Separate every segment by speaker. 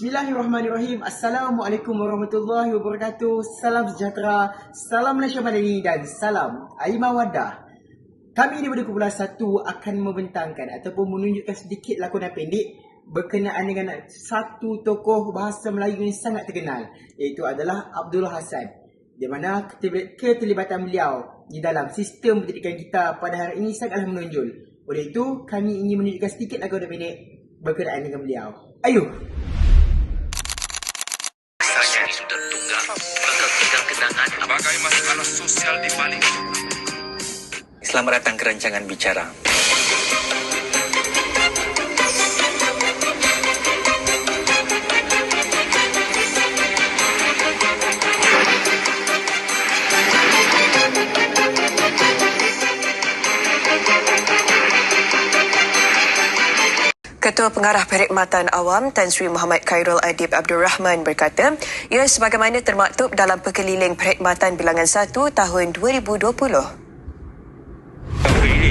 Speaker 1: Bismillahirrahmanirrahim. Assalamualaikum warahmatullahi wabarakatuh. Salam sejahtera, salam Malaysia Madani dan salam Aimah Wadah. Kami daripada Kumpulan 1 akan membentangkan ataupun menunjukkan sedikit lakonan pendek berkenaan dengan satu tokoh bahasa Melayu yang sangat terkenal iaitu adalah Abdul Hasan di mana keterlibatan beliau di dalam sistem pendidikan kita pada hari ini sangatlah menonjol. Oleh itu, kami ingin menunjukkan sedikit lakonan pendek berkenaan dengan beliau. Ayuh!
Speaker 2: Selamat datang ke rancangan bicara. Ketua Pengarah Perkhidmatan Awam Tan Sri Muhammad Khairul Adib Abdul Rahman berkata, ia sebagaimana termaktub dalam Perkeliling Perkhidmatan Bilangan 1 tahun 2020.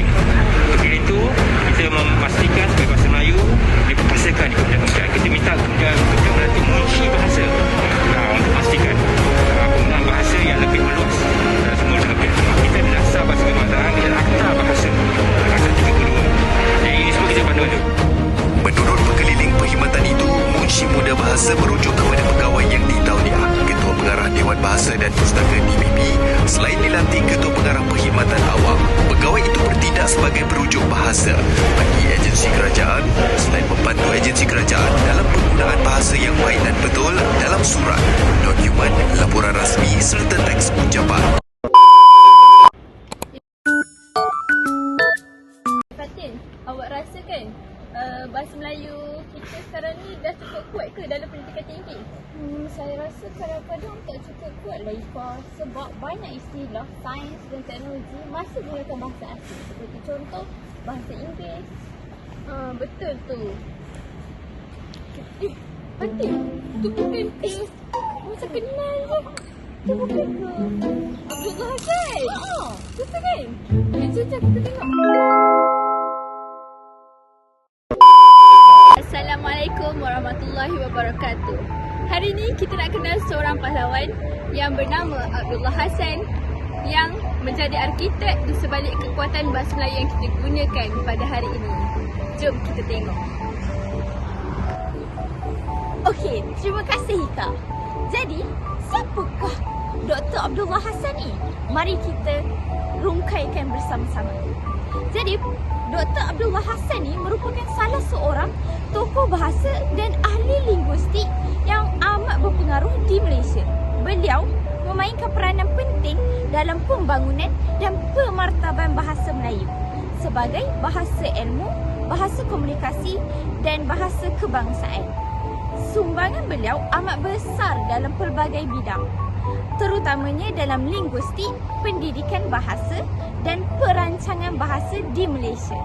Speaker 3: Keliling Keliling tu kita memastikan sebagai bahasa Melayu dipasakan di Kementerian Pendidikan. Kita minta Kementerian Pendidikan nanti mengisi bahasa nah, untuk memastikan uh, penggunaan bahasa yang lebih meluas dan semua. Kita dasar bahasa kita ada akta bahasa. Akta 32. Jadi ini semua kita bantu bantu.
Speaker 4: Menurut pengeliling perkhidmatan itu, Munshi Muda Bahasa merujuk kepada pegawai yang ditauliah Ketua Pengarah Dewan Bahasa dan Pustaka Dalam surat, dokumen, laporan rasmi serta teks ucapan
Speaker 5: Fatin, awak rasa kan uh, bahasa Melayu kita sekarang ni dah cukup kuat ke dalam pendidikan tinggi? Hmm, saya rasa kadang-kadang tak cukup kuat lah Ifa sebab banyak istilah sains dan teknologi masih menggunakan bahasa asing seperti contoh bahasa Inggeris. Uh, betul tu. Eh, Macam kenal? Abdullah kan? Kita tengok. Assalamualaikum warahmatullahi wabarakatuh. Hari ini kita nak kenal seorang pahlawan yang bernama Abdullah Hasan yang menjadi arkitek di sebalik kekuatan bahasa Melayu yang kita gunakan pada hari ini. Jom kita tengok. Okey, terima kasih Hika. Jadi, siapakah Dr. Abdullah Hasan ni? Mari kita rungkaikan bersama-sama. Jadi, Dr. Abdullah Hasan ni merupakan salah seorang tokoh bahasa dan ahli linguistik yang amat berpengaruh di Malaysia. Beliau memainkan peranan penting dalam pembangunan dan pemartaban bahasa Melayu sebagai bahasa ilmu, bahasa komunikasi dan bahasa kebangsaan. Sumbangan beliau amat besar dalam pelbagai bidang terutamanya dalam linguistik, pendidikan bahasa dan perancangan bahasa di Malaysia.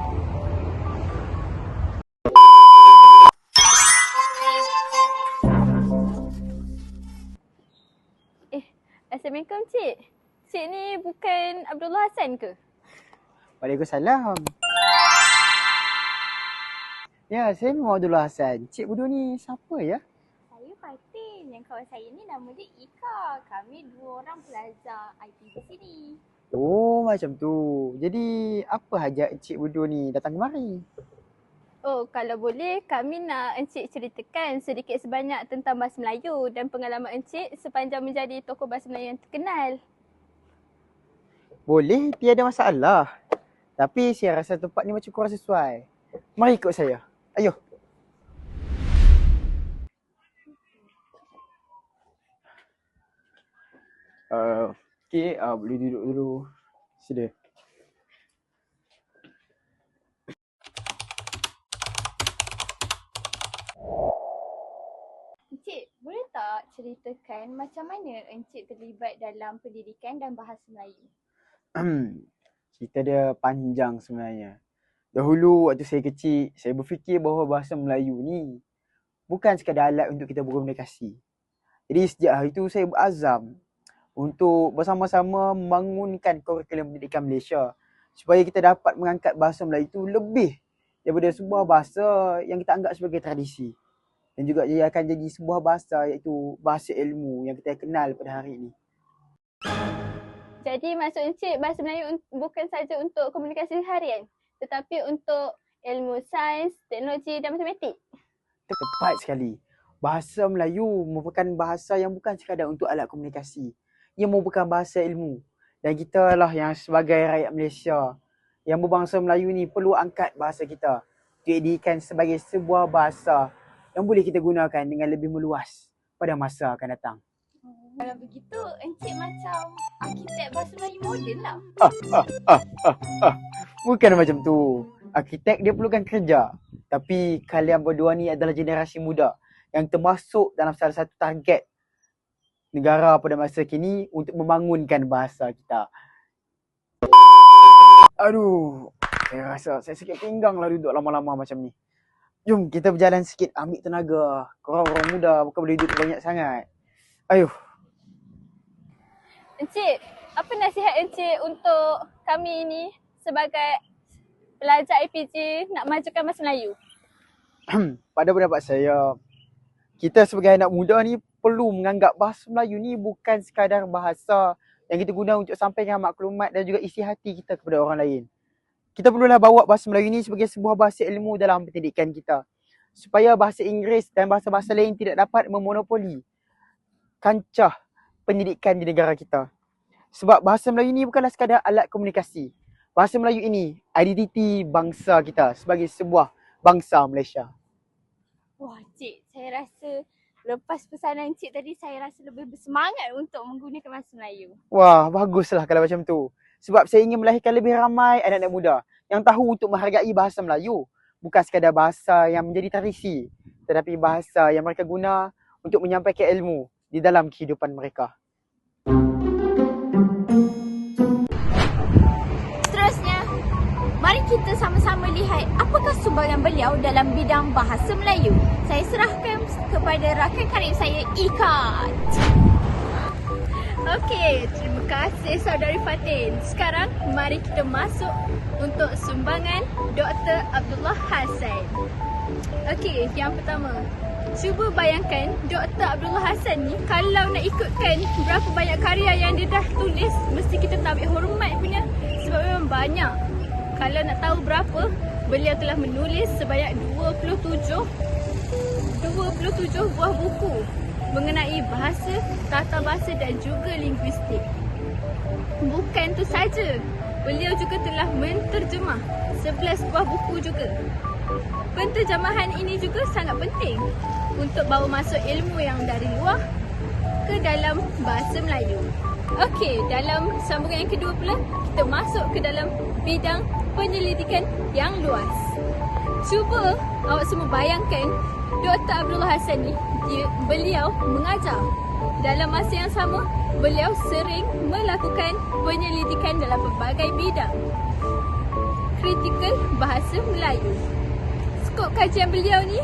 Speaker 5: Eh, Assalamualaikum Cik. Cik ni bukan Abdullah Hasan ke?
Speaker 1: Waalaikumsalam. Ya, saya memang Abdullah Hasan. Cik bodoh ni siapa ya?
Speaker 5: Saya Fatin. Yang kawan saya ni nama dia Ika. Kami dua orang pelajar IT di sini.
Speaker 1: Oh, macam tu. Jadi, apa hajat Cik bodoh ni datang kemari?
Speaker 5: Oh, kalau boleh kami nak Encik ceritakan sedikit sebanyak tentang bahasa Melayu dan pengalaman Encik sepanjang menjadi tokoh bahasa Melayu yang terkenal.
Speaker 1: Boleh, tiada masalah. Tapi saya rasa tempat ni macam kurang sesuai. Mari ikut saya. Ayuh. Uh, okay, uh, boleh duduk dulu. Sila.
Speaker 5: Encik, boleh tak ceritakan macam mana Encik terlibat dalam pendidikan dan bahasa Melayu?
Speaker 1: Cerita dia panjang sebenarnya. Dahulu waktu saya kecil, saya berfikir bahawa bahasa Melayu ni bukan sekadar alat untuk kita berkomunikasi. Jadi sejak hari itu saya berazam untuk bersama-sama membangunkan kurikulum pendidikan Malaysia supaya kita dapat mengangkat bahasa Melayu itu lebih daripada sebuah bahasa yang kita anggap sebagai tradisi. dan juga ia akan jadi sebuah bahasa iaitu bahasa ilmu yang kita kenal pada hari ini.
Speaker 5: Jadi maksud Encik bahasa Melayu bukan saja untuk komunikasi harian tetapi untuk ilmu sains, teknologi dan matematik.
Speaker 1: Tepat sekali. Bahasa Melayu merupakan bahasa yang bukan sekadar untuk alat komunikasi. Ia merupakan bahasa ilmu. Dan kita lah yang sebagai rakyat Malaysia yang berbangsa Melayu ni perlu angkat bahasa kita. Dijadikan sebagai sebuah bahasa yang boleh kita gunakan dengan lebih meluas pada masa akan datang.
Speaker 5: Kalau begitu Encik macam arkitek bahasa Melayu moden lah.
Speaker 1: Bukan macam tu. Arkitek dia perlukan kerja. Tapi kalian berdua ni adalah generasi muda yang termasuk dalam salah satu target negara pada masa kini untuk membangunkan bahasa kita. Aduh, saya rasa saya sakit pinggang lah duduk lama-lama macam ni. Jom kita berjalan sikit ambil tenaga. Korang orang muda bukan boleh duduk banyak sangat. Ayuh,
Speaker 5: Encik, apa nasihat Encik untuk kami ini sebagai pelajar IPG nak majukan bahasa Melayu?
Speaker 1: pada pendapat saya, kita sebagai anak muda ni perlu menganggap bahasa Melayu ni bukan sekadar bahasa yang kita guna untuk sampaikan maklumat dan juga isi hati kita kepada orang lain. Kita perlulah bawa bahasa Melayu ni sebagai sebuah bahasa ilmu dalam pendidikan kita. Supaya bahasa Inggeris dan bahasa-bahasa lain tidak dapat memonopoli kancah pendidikan di negara kita. Sebab bahasa Melayu ni bukanlah sekadar alat komunikasi. Bahasa Melayu ini identiti bangsa kita sebagai sebuah bangsa Malaysia.
Speaker 5: Wah, Cik, saya rasa lepas pesanan Cik tadi saya rasa lebih bersemangat untuk menggunakan bahasa Melayu.
Speaker 1: Wah, baguslah kalau macam tu. Sebab saya ingin melahirkan lebih ramai anak-anak muda yang tahu untuk menghargai bahasa Melayu. Bukan sekadar bahasa yang menjadi tradisi, tetapi bahasa yang mereka guna untuk menyampaikan ilmu di dalam kehidupan mereka.
Speaker 5: Seterusnya, mari kita sama-sama lihat apakah sumbangan beliau dalam bidang bahasa Melayu. Saya serahkan kepada rakan karib saya, Ikat. Okey, terima kasih saudari Fatin. Sekarang mari kita masuk untuk sumbangan Dr. Abdullah Hassan. Okey, yang pertama. Cuba bayangkan Dr. Abdullah Hassan ni kalau nak ikutkan berapa banyak karya yang dia dah tulis mesti kita tak ambil hormat punya sebab memang banyak. Kalau nak tahu berapa, beliau telah menulis sebanyak 27 27 buah buku mengenai bahasa, tata bahasa dan juga linguistik. Bukan tu saja, beliau juga telah menterjemah 11 buah buku juga. Penterjemahan ini juga sangat penting untuk bawa masuk ilmu yang dari luar ke dalam bahasa Melayu. Okey, dalam sambungan yang kedua pula, kita masuk ke dalam bidang penyelidikan yang luas. Cuba awak semua bayangkan Dr. Abdullah Hassan ni, dia, beliau mengajar. Dalam masa yang sama, beliau sering melakukan penyelidikan dalam pelbagai bidang. Kritikal bahasa Melayu. Skop kajian beliau ni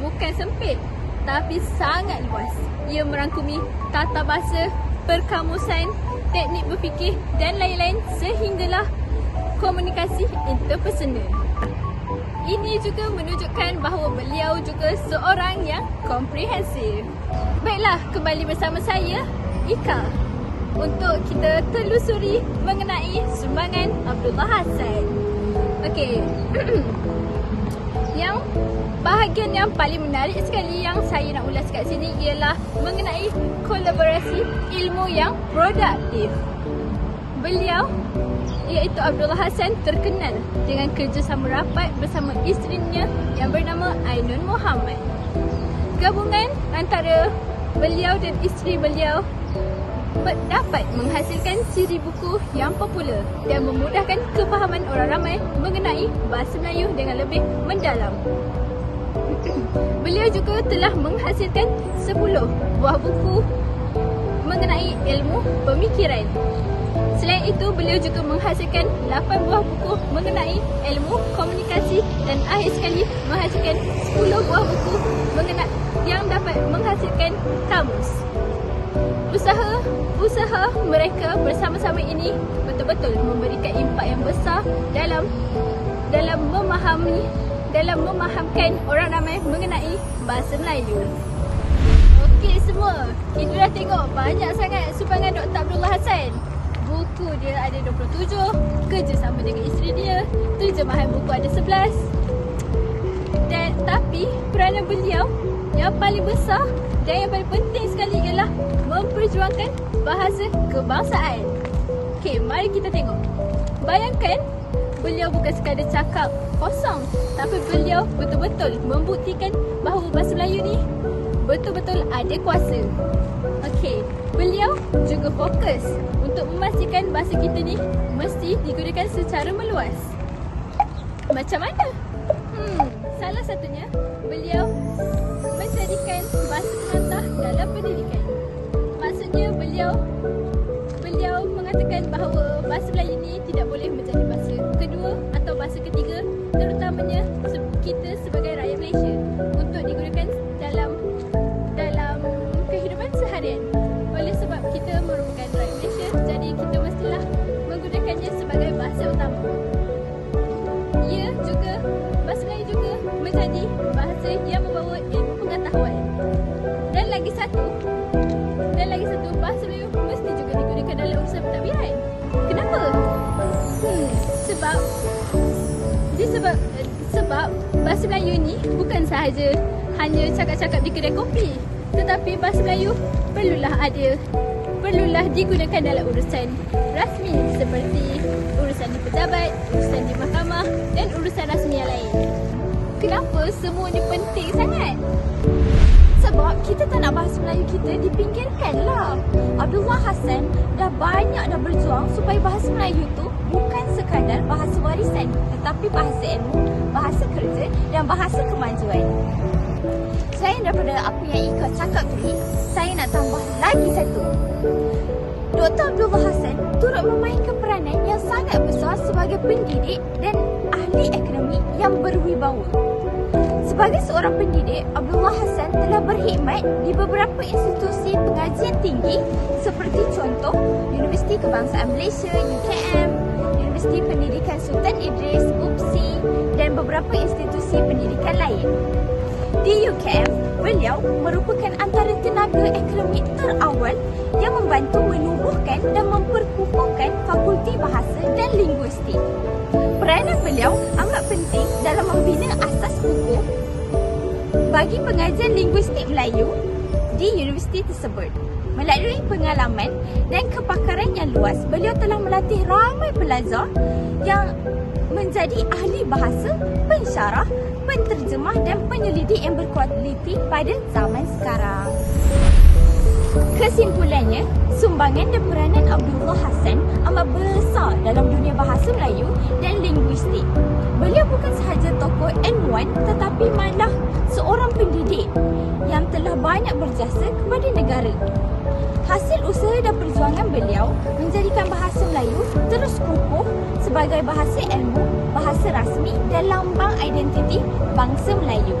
Speaker 5: bukan sempit tapi sangat luas. Ia merangkumi tata bahasa, perkamusan, teknik berfikir dan lain-lain sehinggalah komunikasi interpersonal. Ini juga menunjukkan bahawa beliau juga seorang yang komprehensif. Baiklah, kembali bersama saya, Ika. Untuk kita telusuri mengenai sumbangan Abdullah Hassan. Okey. yang bahagian yang paling menarik sekali yang saya nak ulas kat sini ialah mengenai kolaborasi ilmu yang produktif. Beliau iaitu Abdullah Hassan terkenal dengan kerjasama rapat bersama isterinya yang bernama Ainun Muhammad. Gabungan antara beliau dan isteri beliau dapat menghasilkan siri buku yang popular dan memudahkan kefahaman orang ramai mengenai bahasa Melayu dengan lebih mendalam. Beliau juga telah menghasilkan 10 buah buku mengenai ilmu pemikiran. Selain itu, beliau juga menghasilkan 8 buah buku mengenai ilmu komunikasi dan akhir sekali menghasilkan 10 buah buku mengenai yang dapat menghasilkan kamus. Usaha-usaha mereka bersama-sama ini betul-betul memberikan impak yang besar dalam dalam memahami dalam memahamkan orang ramai mengenai bahasa Melayu. Okey semua, kita dah tengok banyak sangat sumbangan Dr. Abdullah Hassan. Buku dia ada 27, kerjasama dengan isteri dia, terjemahan buku ada 11. Dan tapi peranan beliau yang paling besar dan yang paling penting sekali memperjuangkan bahasa kebangsaan. Okey, mari kita tengok. Bayangkan beliau bukan sekadar cakap kosong tapi beliau betul-betul membuktikan bahawa bahasa Melayu ni betul-betul ada kuasa. Okey, beliau juga fokus untuk memastikan bahasa kita ni mesti digunakan secara meluas. Macam mana? Hmm, salah satunya beliau menjadikan bahasa penantah dalam pendidikan. Maksudnya beliau beliau mengatakan bahawa bahasa Melayu ni tidak boleh menjadi bahasa kedua atau bahasa ketiga terutamanya kita sebagai rakyat Malaysia. Untuk digunakan Kenapa? Hmm, sebab disebab sebab bahasa Melayu ni bukan sahaja hanya cakap-cakap di kedai kopi, tetapi bahasa Melayu perlulah ada perlulah digunakan dalam urusan rasmi seperti urusan di pejabat, urusan di mahkamah dan urusan rasmi yang lain. Kenapa semua ni penting sangat? Sebab kita tak nak bahasa Melayu kita dipinggirkan lah. Abdullah Hassan dah banyak dah berjuang supaya bahasa Melayu tu bukan sekadar bahasa warisan tetapi bahasa ilmu, bahasa kerja dan bahasa kemajuan. Selain daripada apa yang Ika cakap tadi, saya nak tambah lagi satu. Dr. Abdullah Hassan turut memainkan peranan yang sangat besar sebagai pendidik dan ahli ekonomi yang berwibawa. Sebagai seorang pendidik, Abdullah Hassan telah berkhidmat di beberapa institusi pengajian tinggi seperti contoh Universiti Kebangsaan Malaysia UKM, Universiti Pendidikan Sultan Idris UPSI dan beberapa institusi pendidikan lain. Di UKM, beliau merupakan antara tenaga akademik terawal yang membantu menubuhkan dan memperkukuhkan Fakulti Bahasa dan Linguistik. Peranan beliau amat penting dalam membina asas hukum bagi pengajian linguistik Melayu di universiti tersebut. Melalui pengalaman dan kepakaran yang luas, beliau telah melatih ramai pelajar yang menjadi ahli bahasa, pensyarah, penterjemah dan penyelidik yang berkualiti pada zaman sekarang. Kesimpulannya, sumbangan dan peranan Abdullah Hassan amat besar dalam dunia bahasa Melayu dan linguistik. Beliau bukan sahaja tokoh ilmuwan tetapi malah seorang pendidik yang telah banyak berjasa kepada negara. Hasil usaha dan perjuangan beliau menjadikan bahasa Melayu terus kukuh sebagai bahasa ilmu, bahasa rasmi dan lambang identiti bangsa Melayu.